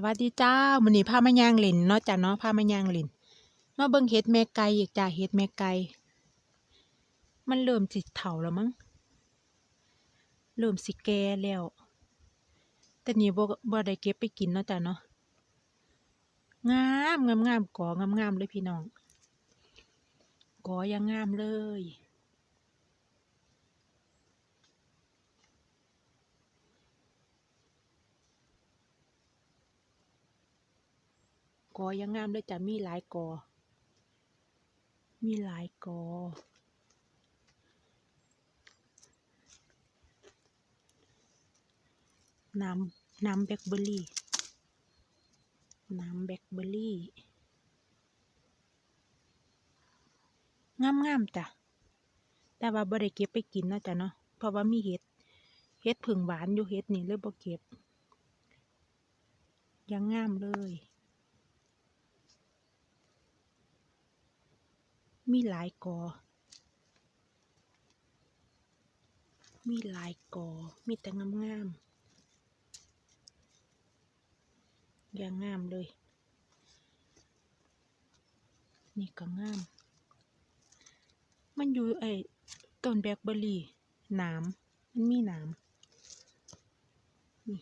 สวัสดีจ้ามื้อนี้พามาย่างเล่นเนาะจ้ะเนาะพามาย่างเล่นมาเบิ่งเฮ็ดแม่ไก่อีกจ้าเฮ็ดแม่ไก่มันเริ่มสิเฒ่าแล้วมั้งเริ่มสิแก่แล้วแต่นี่บ่บ่ได้เก็บไปกินเนาะจ้ะเนาะงามงามงามกองามงามเลยพี่น้องกอยังงามเลย กอยังงามเลยจ้ะมีหลายกอ มีหลายกอ น้ำน้ำแบล็คเบอร์รี่ น้ำแบล็คเบอร์รี่ งามงามๆจ้ะ แต่ว่าบ่ได้เก็บไปกินนะจ้ะเนาะ เพราะว่ามีเห็ด เห็ดผึ่งหวานอยู่เห็ดนี่เลยบ่เก็บยังงามเลย มีหลายกอ มีหลายกอ มีแต่งามงามอย่างงามเลย นี่ก็งาม มันอยู่ไอ้ต้นแบล็คเบอร์รี่หนามมันมีหนามนี่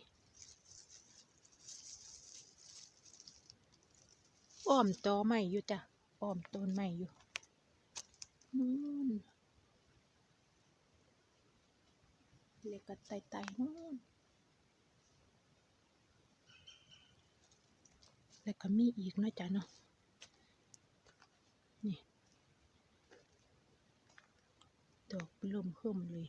อ้อมตอไม้อยู่จ้ะอ้อมต้นไม้อยู่ นู่นเล็กก็ไต่ไต่นู่นแล้วก็มีอีกนาะจ้ะเนาะนี่ดอกเริ่มเพิ่มเลย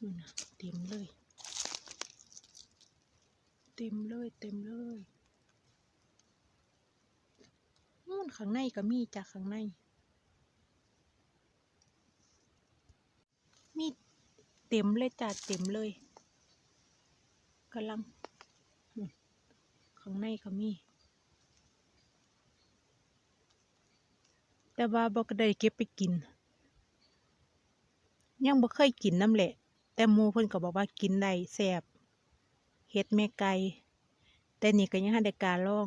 นู่นนะเต็มเลย เต็มเลย เต็มเลยนู่นข้างในก็มีจากข้างใน มีเต็มเลยจ้ะเต็มเลยกำลังข้างในก็มี แต่ว่าบอกได้เก็บไปกิน ยังบ่เคยกินน้ำแหละ แต่มูเพิ่นก็บอกว่ากินได้แซ่บ เฮ็ดแม่ไก่แต่นี่ก็ยังหาได้การลอง